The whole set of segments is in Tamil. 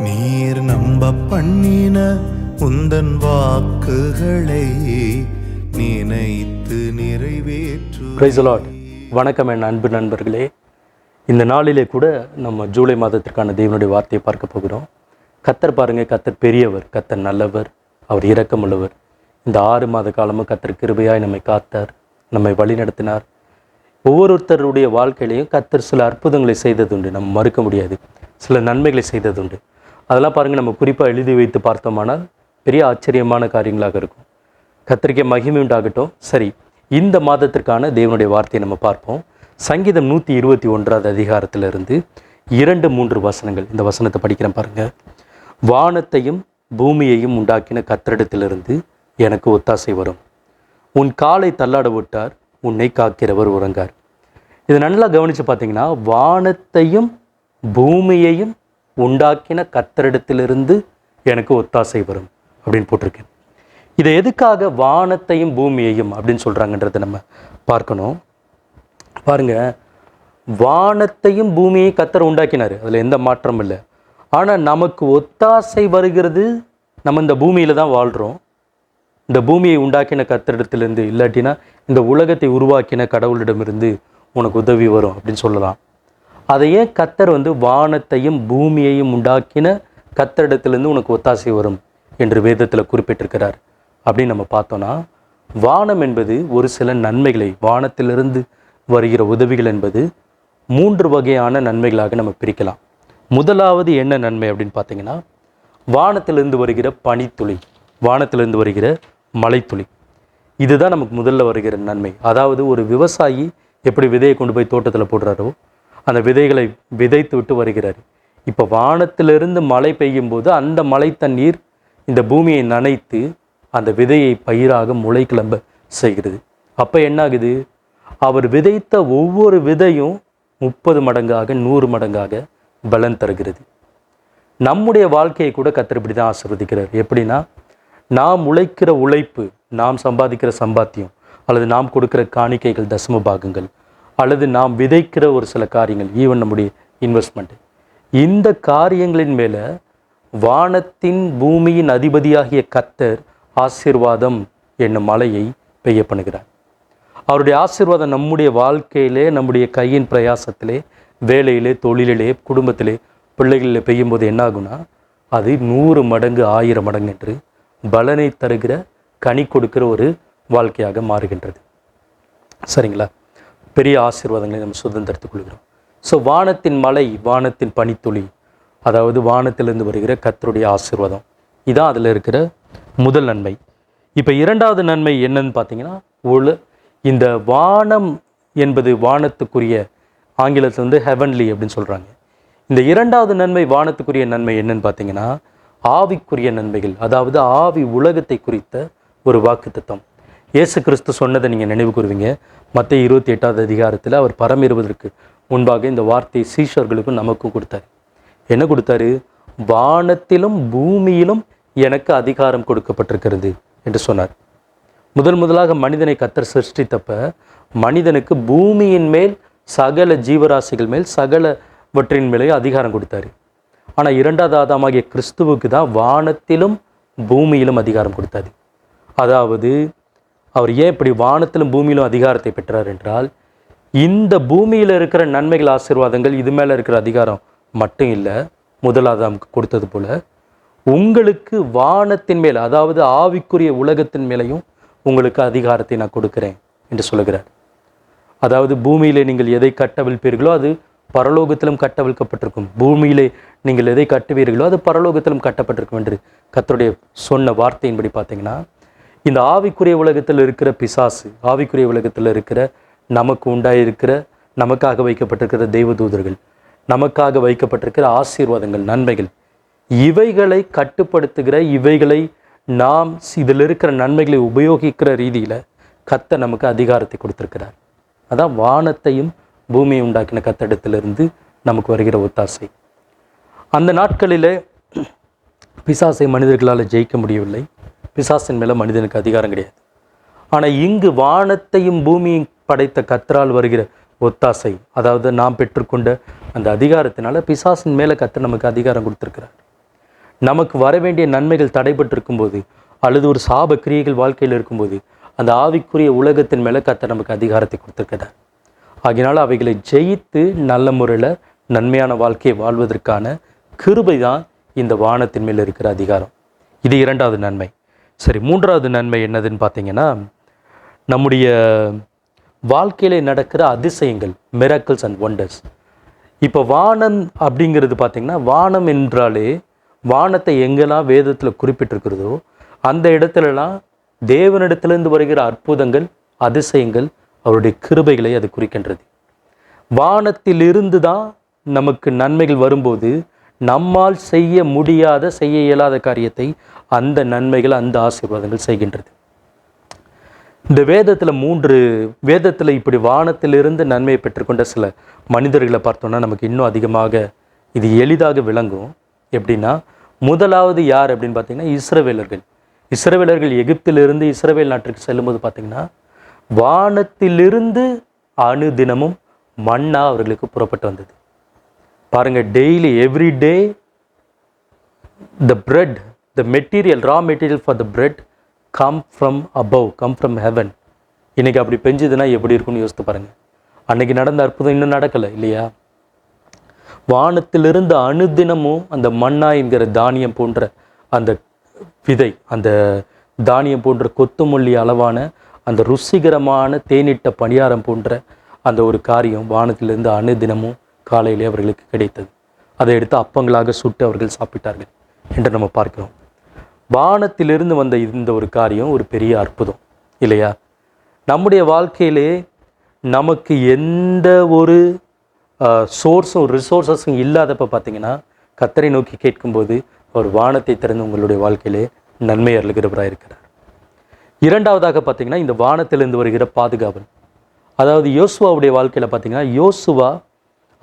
நீர் நம்ப பண்ணின உந்தன் வாக்குகளை நினைத்து நிறைவேற்று. வணக்கம் என் அன்பு நண்பர்களே. இந்த நாளிலே கூட நம்ம ஜூலை மாதத்திற்கான தேவனுடைய வார்த்தையை பார்க்க போகிறோம். கத்தர் பாருங்க கத்தர் பெரியவர் கத்தர் நல்லவர் அவர் இரக்கமுள்ளவர். இந்த ஆறு மாத காலமும் கத்தர் கிருபையாய் நம்மை காத்தார் நம்மை வழிநடத்தினார். ஒவ்வொருத்தருடைய வாழ்க்கையிலையும் கத்தர் சில அற்புதங்களை செய்ததுண்டு. நம்ம மறுக்க முடியாது. சில நன்மைகளை செய்ததுண்டு. அதெல்லாம் பாருங்கள் நம்ம குறிப்பாக எழுதி வைத்து பார்த்தோமானால் பெரிய ஆச்சரியமான காரியங்களாக இருக்கும். கத்திரிக்கை மகிமை உண்டாகட்டும். சரி இந்த மாதத்திற்கான தேவனுடைய வார்த்தையை நம்ம பார்ப்போம். சங்கீதம் நூற்றி இருபத்தி ஒன்றாவது அதிகாரத்திலிருந்து இரண்டு மூன்று வசனங்கள். இந்த வசனத்தை படிக்கிறேன் பாருங்கள் வானத்தையும் பூமியையும் உண்டாக்கின கத்திரிடத்திலிருந்து எனக்கு ஒத்தாசை வரும். உன் காலை தள்ளாட விட்டார் உன்னை காக்கிறவர் உறங்கார். இதை நல்லா கவனித்து பார்த்தீங்கன்னா வானத்தையும் பூமியையும் உண்டாக்கின கத்தரிடத்திலிருந்து எனக்கு ஒத்தாசை வரும் அப்படின்னு போட்டிருக்கேன். இதை எதுக்காக வானத்தையும் பூமியையும் அப்படின்னு சொல்கிறாங்கன்றதை நம்ம பார்க்கணும். பாருங்க வானத்தையும் பூமியை கத்தர் உண்டாக்கினார். அதில் எந்த மாற்றமும் இல்லை. ஆனால் நமக்கு ஒத்தாசை வருகிறது நம்ம இந்த பூமியில் தான் வாழ்கிறோம் இந்த பூமியை உண்டாக்கின கத்திரிடத்திலிருந்து இல்லாட்டினா இந்த உலகத்தை உருவாக்கின கடவுளிடமிருந்து உனக்கு உதவி வரும் அப்படின்னு சொல்லலாம். அதையே கத்தர் வந்து வானத்தையும் பூமியையும் உண்டாக்கின கத்தரிடத்திலிருந்து உனக்கு ஒத்தாசை வரும் என்று வேதத்தில் குறிப்பிட்டிருக்கிறார். அப்படின்னு நம்ம பார்த்தோன்னா வானம் என்பது ஒரு சில நன்மைகளை வானத்திலிருந்து வருகிற உதவிகள் என்பது மூன்று வகையான நன்மைகளாக நம்ம பிரிக்கலாம். முதலாவது என்ன நன்மை அப்படின்னு பார்த்தீங்கன்னா வானத்திலிருந்து வருகிற பனித்துளி வானத்திலிருந்து வருகிற மலைத்துளி. இதுதான் நமக்கு முதல்ல வருகிற நன்மை. அதாவது ஒரு விவசாயி எப்படி விதையை கொண்டு போய் தோட்டத்தில் போடுறாரோ அந்த விதைகளை விதைத்து விட்டு வருகிறார். இப்போ வானத்திலிருந்து மழை பெய்யும் போது அந்த மழை தண்ணீர் இந்த பூமியை நனைத்து அந்த விதையை பயிராக முளை கிளம்ப செய்கிறது. அப்போ என்ன ஆகுது அவர் விதைத்த ஒவ்வொரு விதையும் முப்பது மடங்காக நூறு மடங்காக பலன் தருகிறது. நம்முடைய வாழ்க்கையை கூட கத்தர் இப்படி தான் ஆசிர்வதிக்கிறார். எப்படின்னா நாம் உழைக்கிற உழைப்பு நாம் சம்பாதிக்கிற சம்பாத்தியம் அல்லது நாம் கொடுக்கிற காணிக்கைகள் தசம பாகங்கள் அல்லது நாம் விதைக்கிற ஒரு சில காரியங்கள் ஈவன் நம்முடைய இன்வெஸ்ட்மெண்ட் இந்த காரியங்களின் மேலே வானத்தின் பூமியின் அதிபதியாகிய கத்தர் ஆசீர்வாதம் என்னும் மலையை பெய்ய பண்ணுகிறார். அவருடைய ஆசீர்வாதம் நம்முடைய வாழ்க்கையிலே நம்முடைய கையின் பிரயாசத்திலே வேலையிலே தொழிலிலே குடும்பத்திலே பிள்ளைகளிலே பெய்யும்போது என்ன அது நூறு மடங்கு ஆயிரம் மடங்கு என்று பலனை தருகிற கனி கொடுக்கிற ஒரு வாழ்க்கையாக மாறுகின்றது. சரிங்களா? பெரிய ஆசீர்வாதங்களை நம்ம சுதந்திரத்துக் கொள்கிறோம். ஸோ வானத்தின் மலை வானத்தின் பனித்துளி அதாவது வானத்திலிருந்து வருகிற கத்தருடைய ஆசீர்வாதம். இதான் அதில் இருக்கிற முதல் நன்மை. இப்போ இரண்டாவது நன்மை என்னன்னு பார்த்தீங்கன்னா ஒழு இந்த வானம் என்பது வானத்துக்குரிய ஆங்கிலத்தில் வந்து ஹெவன்லி அப்படின்னு சொல்கிறாங்க இந்த இரண்டாவது நன்மை வானத்துக்குரிய நன்மை என்னன்னு பார்த்தீங்கன்னா ஆவிக்குரிய நன்மைகள் அதாவது ஆவி உலகத்தை குறித்த ஒரு வாக்குத்தத்தம். இயேசு கிறிஸ்து சொன்னதை நீங்கள் நினைவு கூறுவீங்க. மற்ற இருபத்தி எட்டாவது அதிகாரத்தில் அவர் பரமேறுவதற்கு முன்பாக இந்த வார்த்தையை சீஷர்களுக்கும் நமக்கும் கொடுத்தார். என்ன கொடுத்தாரு? வானத்திலும் பூமியிலும் எனக்கு அதிகாரம் கொடுக்கப்பட்டிருக்கிறது என்று சொன்னார். முதல் முதலாக மனிதனை கத்தர் சிருஷ்டித்தப்ப மனிதனுக்கு பூமியின் மேல் சகல ஜீவராசிகள் மேல் சகலவற்றின் மேலே அதிகாரம் கொடுத்தாரு. ஆனால் இரண்டாவது ஆதாமாகிய கிறிஸ்துவுக்கு தான் வானத்திலும் பூமியிலும் அதிகாரம் கொடுத்தாரு. அதாவது அவர் ஏன் இப்படி வானத்திலும் பூமியிலும் அதிகாரத்தை பெற்றார் என்றால் இந்த பூமியில் இருக்கிற நன்மைகள் ஆசீர்வாதங்கள் இது மேலே இருக்கிற அதிகாரம் மட்டும் இல்லை முதலாதாமுக்கு கொடுத்தது போல் உங்களுக்கு வானத்தின் மேல் அதாவது ஆவிக்குரிய உலகத்தின் மேலையும் உங்களுக்கு அதிகாரத்தை நான் கொடுக்குறேன் என்று சொல்லுகிறார். அதாவது பூமியிலே நீங்கள் எதை கட்டவிழ்ப்பீர்களோ அது பரலோகத்திலும் கட்டவிழ்க்கப்பட்டிருக்கும். பூமியிலே நீங்கள் எதை கட்டுவீர்களோ அது பரலோகத்திலும் கட்டப்பட்டிருக்கும் என்று கத்தருடைய சொன்ன வார்த்தையின்படி பார்த்தீங்கன்னா இந்த ஆவிக்குரிய உலகத்தில் இருக்கிற பிசாசு ஆவிக்குரிய உலகத்தில் இருக்கிற நமக்கு உண்டாயிருக்கிற நமக்காக வைக்கப்பட்டிருக்கிற தெய்வதூதர்கள் நமக்காக வைக்கப்பட்டிருக்கிற ஆசீர்வாதங்கள் நன்மைகள் இவைகளை கட்டுப்படுத்துகிற இவைகளை நாம் இதில் இருக்கிற நன்மைகளை உபயோகிக்கிற ரீதியில் கத்த நமக்கு அதிகாரத்தை கொடுத்துருக்கிறார். அதான் வானத்தையும் பூமியை உண்டாக்கின கத்தடத்திலிருந்து நமக்கு வருகிற ஒத்தாசை. அந்த நாட்களில் பிசாசை மனிதர்களால் ஜெயிக்க முடியவில்லை. பிசாசின் மேலே மனிதனுக்கு அதிகாரம் கிடையாது. ஆனால் இங்கு வானத்தையும் பூமியும் படைத்த கத்தரால் வருகிற ஒத்தாசை அதாவது நாம் பெற்றுக்கொண்ட அந்த அதிகாரத்தினால பிசாசின் மேலே கத்தர் நமக்கு அதிகாரம் கொடுத்துருக்கிறார். நமக்கு வர வேண்டிய நன்மைகள் தடைபட்டிருக்கும் போது அல்லது ஒரு சாப கிரியைகள் வாழ்க்கையில் இருக்கும்போது அந்த ஆவிக்குரிய உலகத்தின் மேலே கத்த நமக்கு அதிகாரத்தை கொடுத்துருக்கிறார். ஆகினால அவைகளை ஜெயித்து நல்ல முறையில் நன்மையான வாழ்க்கையை வாழ்வதற்கான கிருபை தான் இந்த வானத்தின் மேல் இருக்கிற அதிகாரம். இது இரண்டாவது நன்மை. சரி மூன்றாவது நன்மை என்னதுன்னு பார்த்தீங்கன்னா நம்முடைய வாழ்க்கையில் நடக்கிற அதிசயங்கள் மிராக்கிள்ஸ் அண்ட் ஒண்டர்ஸ் இப்போ வானம் அப்படிங்கிறது பார்த்திங்கன்னா வானம் என்றாலே வானத்தை எங்கெல்லாம் வேதத்தில் குறிப்பிட்டிருக்கிறதோ அந்த இடத்துலலாம் தேவனிடத்திலிருந்து வருகிற அற்புதங்கள் அதிசயங்கள் அவருடைய கிருபைகளை அது குறிக்கின்றது. வானத்திலிருந்து தான் நமக்கு நன்மைகள் வரும்போது நம்மால் செய்ய முடியாத செய்ய இயலாத காரியத்தை அந்த நன்மைகள் அந்த ஆசீர்வாதங்கள் செய்கின்றது. இந்த வேதத்தில் மூன்று வேதத்தில் இப்படி வானத்திலிருந்து நன்மையை பெற்றுக்கொண்ட சில மனிதர்களை பார்த்தோன்னா நமக்கு இன்னும் அதிகமாக இது எளிதாக விளங்கும். எப்படின்னா முதலாவது யார் அப்படின்னு பார்த்தீங்கன்னா இஸ்ரவேலர்கள். இஸ்ரவேலர்கள் எகிப்திலிருந்து இஸ்ரவேல் நாட்டிற்கு செல்லும்போது பார்த்தீங்கன்னா வானத்திலிருந்து அணுதினமும் மண்ணா அவர்களுக்கு புறப்பட்டு வந்தது. பாருங்கள் daily every day the bread the material raw material for the bread come from above come from heaven இன்றைக்கி அப்படி பெஞ்சதுன்னா எப்படி இருக்கும்னு யோசித்து பாருங்கள் அன்றைக்கி நடந்த அற்புதம் இன்னும் நடக்கலை இல்லையா? வானத்திலிருந்து அணுதினமும் அந்த மண்ணா என்கிற தானியம் போன்ற அந்த விதை அந்த தானியம் போன்ற கொத்துமல்லி அளவான அந்த ருசிகரமான தேனிட்ட பணியாரம் போன்ற அந்த ஒரு காரியம் வானத்திலிருந்து அணுதினமும் காலையிலே அவர்களுக்கு கிடைத்தது. அதை எடுத்து அப்பங்களாக சுட்டு அவர்கள் சாப்பிட்டார்கள் என்று நம்ம பார்க்கிறோம். வானத்திலிருந்து வந்த இந்த ஒரு காரியம் ஒரு பெரிய அற்புதம் இல்லையா? நம்முடைய வாழ்க்கையிலே நமக்கு எந்த ஒரு சோர்ஸும் ரிசோர்ஸஸும் இல்லாதப்போ பார்த்தீங்கன்னா கத்தரை நோக்கி கேட்கும்போது அவர் வானத்தை திறந்து உங்களுடைய வாழ்க்கையிலே நன்மை அருளுகிறவராக இருக்கிறார். இரண்டாவதாக பார்த்தீங்கன்னா இந்த வானத்திலிருந்து வருகிற பாதுகாவல். அதாவது யோசுவாவுடைய வாழ்க்கையில் பார்த்தீங்கன்னா யோசுவா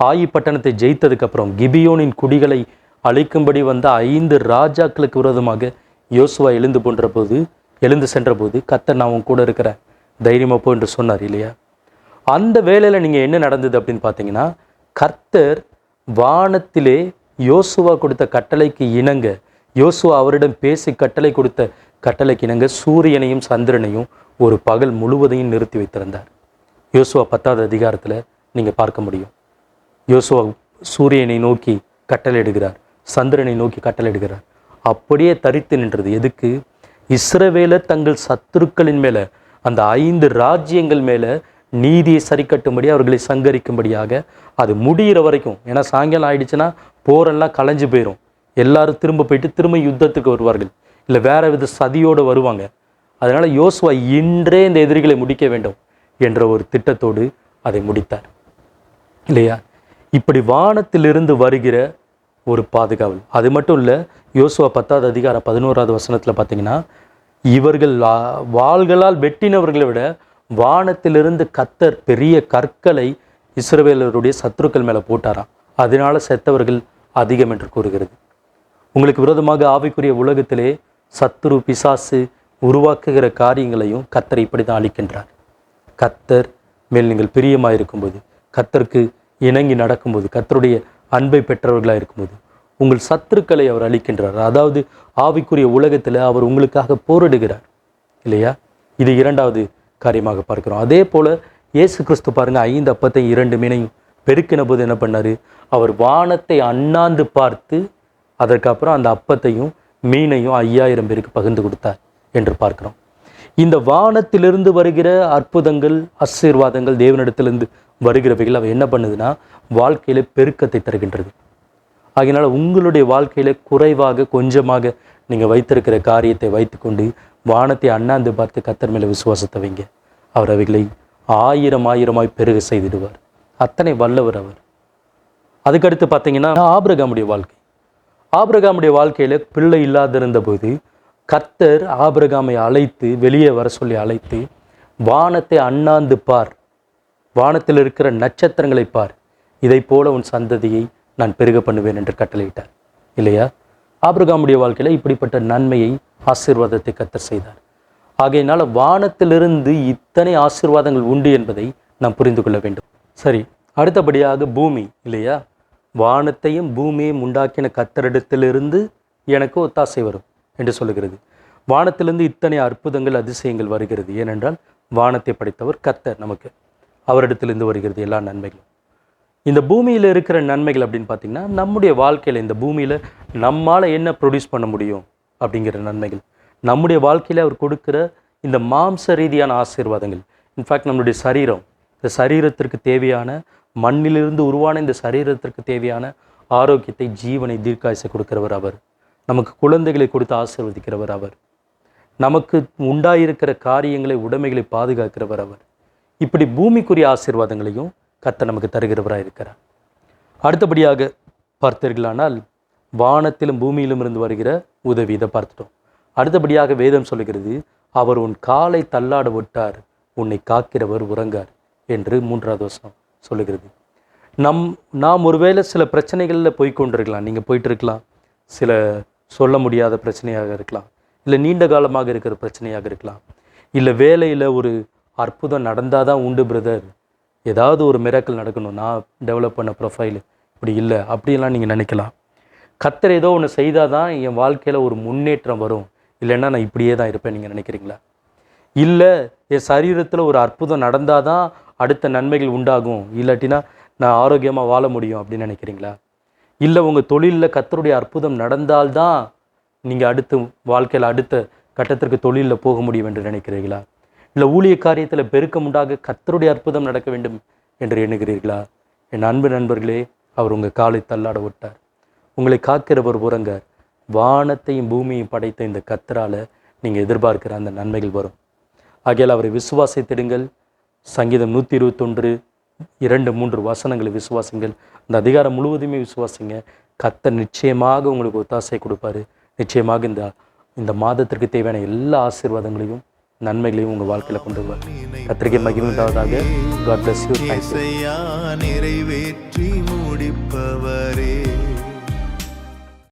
ஆயி பட்டணத்தை ஜெயித்ததுக்கப்புறம் கிபியோனின் குடிகளை அழிக்கும்படி வந்த ஐந்து ராஜாக்களுக்கு விரோதமாக யோசுவா எழுந்து போன்ற போது எழுந்து சென்ற போது கத்தர் நான் உன் கூட இருக்கிறேன். தைரியமாக போ என்று சொன்னார் இல்லையா? அந்த வேலையில் நீங்கள் என்ன நடந்தது அப்படின்னு பார்த்தீங்கன்னா கர்த்தர் வானத்திலே யோசுவா கொடுத்த கட்டளைக்கு இணங்க யோசுவா அவரிடம் பேசி கட்டளை கொடுத்த கட்டளைக்கு இணங்க சூரியனையும் சந்திரனையும் ஒரு பகல் முழுவதையும் நிறுத்தி வைத்திருந்தார். யோசுவா பத்தாவது அதிகாரத்தில் நீங்கள் பார்க்க முடியும். யோசுவா சூரியனை நோக்கி கட்டளையிடுகிறார். சந்திரனை நோக்கி கட்டளையிடுகிறார். அப்படியே தரித்து நின்றது. எதுக்கு? இஸ்ரவேல தங்கள் சத்துருக்களின் மேலே அந்த ஐந்து ராஜ்யங்கள் மேல நீதியை சரிக்கட்டும்படி அவர்களை சங்கரிக்கும்படியாக அது முடியிற வரைக்கும் ஏன்னா சாயங்காலம் ஆயிடுச்சுன்னா போரெல்லாம் கலைஞ்சு போயிடும் எல்லாரும் திரும்ப போயிட்டு திரும்ப யுத்தத்துக்கு வருவார்கள். இல்லை வேற வித சதியோடு வருவாங்க. அதனால் யோசுவா இன்றே இந்த எதிரிகளை முடிக்க வேண்டும் என்ற ஒரு திட்டத்தோடு அதை முடித்தார். இல்லையா? இப்படி வானத்திலிருந்து வருகிற ஒரு பாதுகாவல். அது மட்டும் இல்லை யோசுவா பத்தாவது அதிகாரம் பதினோராவது வசனத்தில் பார்த்தீங்கன்னா இவர்கள் வாள்களால் வெட்டினவர்களை விட வானத்திலிருந்து கத்தர் பெரிய கற்களை இஸ்ரவேலருடைய சத்துருக்கள் மேலே போட்டாராம். அதனால செத்தவர்கள் அதிகம் என்று கூறுகிறது. உங்களுக்கு விரோதமாக ஆவிக்குரிய உலகத்திலே சத்துரு பிசாசு உருவாக்குகிற காரியங்களையும் கத்தர் இப்படி தான் அளிக்கின்றார். கத்தர் மேல் நீங்கள் பிரியமாக இருக்கும்போது கத்தருக்கு இணங்கி நடக்கும்போது கத்தருடைய அன்பை பெற்றவர்களாக இருக்கும்போது உங்கள் சத்துருக்களை அவர் அளிக்கின்றார் அதாவது ஆவிக்குரிய உலகத்தில் அவர் உங்களுக்காக போரிடுகிறார். இல்லையா? இது இரண்டாவது காரியமாக பார்க்கிறோம். அதே போல இயேசு கிறிஸ்து பாருங்க ஐந்து அப்பத்தை இரண்டு மீனையும் பெருக்கின போது என்ன பண்ணாரு? அவர் வானத்தை அண்ணாந்து பார்த்து அதற்கப்புறம் அந்த அப்பத்தையும் மீனையும் ஐயாயிரம் பேருக்கு பகிர்ந்து கொடுத்தார் என்று பார்க்கிறோம். இந்த வானத்திலிருந்து வருகிற அற்புதங்கள் ஆசீர்வாதங்கள் தேவனிடத்திலிருந்து வருகிறவைகள் அவை என்ன பண்ணுதுன்னா வாழ்க்கையில பெருக்கத்தை தருகின்றது. ஆகையினால உங்களுடைய வாழ்க்கையில குறைவாக கொஞ்சமாக நீங்க வைத்திருக்கிற காரியத்தை வைத்துக்கொண்டு வானத்தை அண்ணாந்து பார்த்து கத்தர் மேல விசுவாசத்தை வைங்க. அவர் அவைகளை ஆயிரம் ஆயிரமாய் பெருக செய்திடுவார். அத்தனை வல்லவர் அவர். அதுக்கடுத்து பார்த்தீங்கன்னா ஆபிரகாமுடைய வாழ்க்கை. ஆபிரகாமுடைய வாழ்க்கையில பிள்ளை இல்லாதிருந்த போது கத்தர் ஆபிரகாமை அழைத்து வெளியே வர சொல்லி அழைத்து வானத்தை அண்ணாந்து பார். வானத்தில் இருக்கிற நட்சத்திரங்களை பார். இதைப் போல உன் சந்ததியை நான் பெருக பண்ணுவேன் என்று கட்டளையிட்டார். இல்லையா? ஆபிரகாமுடைய வாழ்க்கையில் இப்படிப்பட்ட நன்மையை ஆசீர்வாதத்தை கத்தர் செய்தார். ஆகையினால் வானத்திலிருந்து இத்தனை ஆசீர்வாதங்கள் உண்டு என்பதை நாம் புரிந்து கொள்ள வேண்டும். சரி அடுத்தபடியாக பூமி இல்லையா? வானத்தையும் பூமியையும் உண்டாக்கின கத்தரிடத்திலிருந்து எனக்கு ஒத்தாசை வரும் என்று சொல்லுகிறது. வானத்திலிருந்து இத்தனை அற்புதங்கள் அதிசயங்கள் வருகிறது. ஏனென்றால் வானத்தை படைத்தவர் கத்தர் நமக்கு. அவரிடத்திலிருந்து வருகிறது எல்லா நன்மைகளும். இந்த பூமியில் இருக்கிற நன்மைகள் அப்படின்னு பார்த்தீங்கன்னா நம்முடைய வாழ்க்கையில் இந்த பூமியில் நம்மால் என்ன ப்ரொடியூஸ் பண்ண முடியும் அப்படிங்கிற நன்மைகள். நம்முடைய வாழ்க்கையில் அவர் கொடுக்குற இந்த மாம்ச ரீதியான ஆசீர்வாதங்கள். இன்ஃபேக்ட் நம்மளுடைய சரீரம் இந்த சரீரத்திற்கு தேவையான மண்ணிலிருந்து உருவான இந்த சரீரத்திற்கு தேவையான ஆரோக்கியத்தை ஜீவனை தீர்க்காயசை கொடுக்கிறவர் அவர். நமக்கு குழந்தைகளை கொடுத்து ஆசீர்வதிக்கிறவர் அவர். நமக்கு உண்டாயிருக்கிற காரியங்களை உடைமைகளை பாதுகாக்கிறவர் அவர். இப்படி பூமிக்குரிய ஆசீர்வாதங்களையும் கத்த நமக்கு தருகிறவராக இருக்கிறார். அடுத்தபடியாக பார்த்தீர்களானால் வானத்திலும் பூமியிலும் இருந்து வருகிற உதவி இதை பார்த்துட்டோம். அடுத்தபடியாக வேதம் சொல்லுகிறது அவர் உன் காலை தள்ளாட விட்டார் உன்னை காக்கிறவர் உறங்கார் என்று மூன்றாவது வசனம் சொல்லுகிறது. நம் நாம் ஒருவேளை சில பிரச்சனைகளில் போய்கொண்டிருக்கலாம் நீங்கள் போயிட்டு இருக்கலாம் சில சொல்ல முடியாத பிரச்சனையாக இருக்கலாம். இல்லை நீண்ட காலமாக இருக்கிற பிரச்சனையாக இருக்கலாம். இல்லை வேலையில் ஒரு அற்புதம் நடந்தால் தான் உண்டு பிரதர் ஏதாவது ஒரு மிராக்கள் நடக்கணும். நான் டெவலப் பண்ண ப்ரொஃபைல் இப்படி இல்லை. அப்படிலாம் நீங்கள் நினைக்கலாம். கத்தர் ஏதோ ஒன்று செய்தால் தான் என் வாழ்க்கையில் ஒரு முன்னேற்றம் வரும். இல்லைன்னா நான் இப்படியே தான் இருப்பேன் நீங்கள் நினைக்கிறீங்களா? இல்லை என் சரீரத்தில் ஒரு அற்புதம் நடந்தால் தான் அடுத்த நன்மைகள் உண்டாகும். இல்லாட்டினா நான் ஆரோக்கியமாக வாழ முடியும் அப்படின்னு நினைக்கிறீங்களா? இல்லை உங்கள் தொழிலில் கத்தருடைய அற்புதம் நடந்தால்தான் நீங்கள் அடுத்து வாழ்க்கையில் அடுத்த கட்டத்திற்கு தொழிலில் போக முடியும் என்று நினைக்கிறீர்களா இல்லை ஊழிய காரியத்தில் பெருக்கம் உண்டாக கத்தருடைய அற்புதம் நடக்க வேண்டும் என்று எண்ணுகிறீர்களா? என் அன்பு நண்பர்களே அவர் உங்கள் காலை தள்ளாட விட்டார். உங்களை காக்கிறவர் உறங்கார் வானத்தையும் பூமியையும் படைத்த இந்த கத்தரால நீங்கள் எதிர்பார்க்கிற அந்த நன்மைகள் வரும். ஆகையால் அவரை விசுவாசித்திடுங்கள். சங்கீதம் நூற்றி இருபத்தொன்று இரண்டு மூன்று வசனங்களை விசுவாசிங்கள். அந்த அதிகாரம் முழுவதுமே விசுவாசிங்க. கத்தர் நிச்சயமாக உங்களுக்கு ஒத்தாசை கொடுப்பாரு. நிச்சயமாக இந்த இந்த மாதத்திற்கு தேவையான எல்லா ஆசீர்வாதங்களையும் நன்மைகளையும் உங்கள் வாழ்க்கையில் கொண்டு வருவார் கத்திரிக்கை மகிழ்ந்தாவதாக காட் பிளஸ் யூ நிறைவேற்றி முடிப்பவரே.